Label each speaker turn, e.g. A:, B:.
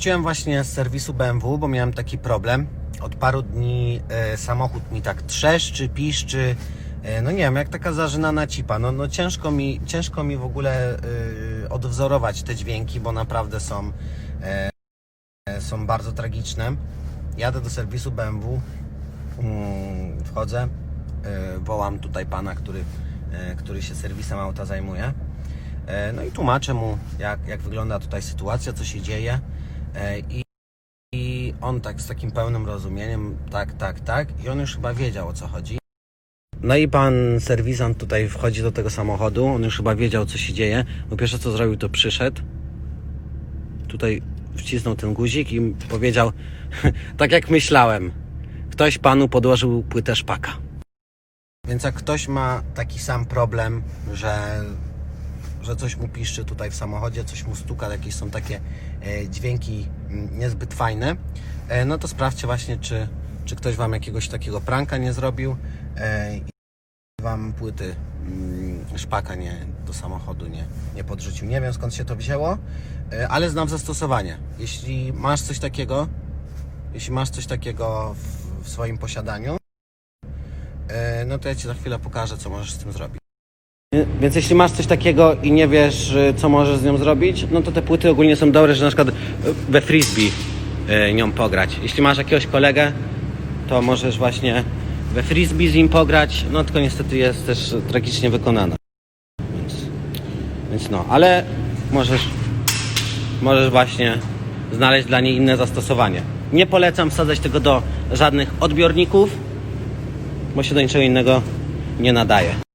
A: Wróciłem właśnie z serwisu BMW, bo miałem taki problem. Od paru dni e, samochód mi tak trzeszczy, piszczy. E, no nie wiem, jak taka zażynana cipa. No, no ciężko, mi, ciężko mi w ogóle e, odwzorować te dźwięki, bo naprawdę są, są bardzo tragiczne. Jadę do serwisu BMW, mm, wchodzę, wołam tutaj pana, który, który się serwisem auta zajmuje. No i tłumaczę mu, jak, jak wygląda tutaj sytuacja, co się dzieje. E, I, I on tak z takim pełnym rozumieniem, tak, tak, tak. I on już chyba wiedział o co chodzi. No i pan serwisant tutaj wchodzi do tego samochodu. On już chyba wiedział, co się dzieje. Bo pierwsze co zrobił, to przyszedł. Tutaj wcisnął ten guzik i powiedział, tak jak myślałem, ktoś panu podłożył płytę szpaka. Więc jak ktoś ma taki sam problem, że, że coś mu piszczy tutaj w samochodzie, coś mu stuka, jakieś są takie e, dźwięki mm, niezbyt fajne, e, no to sprawdźcie właśnie, czy, czy ktoś wam jakiegoś takiego pranka nie zrobił e, i wam płyty mm, szpaka nie, do samochodu nie, nie podrzucił. Nie wiem skąd się to wzięło, ale znam zastosowanie. Jeśli masz coś takiego, jeśli masz coś takiego w, w swoim posiadaniu, no to ja Ci za chwilę pokażę, co możesz z tym zrobić. Więc jeśli masz coś takiego i nie wiesz, y, co możesz z nią zrobić, no to te płyty ogólnie są dobre, że na przykład y, we frisbee y, nią pograć. Jeśli masz jakiegoś kolegę, to możesz właśnie we frisbee z nim pograć, no tylko niestety jest też tragicznie wykonana. Więc, więc no, ale możesz, możesz właśnie znaleźć dla niej inne zastosowanie. Nie polecam wsadzać tego do żadnych odbiorników, bo się do niczego innego nie nadaje.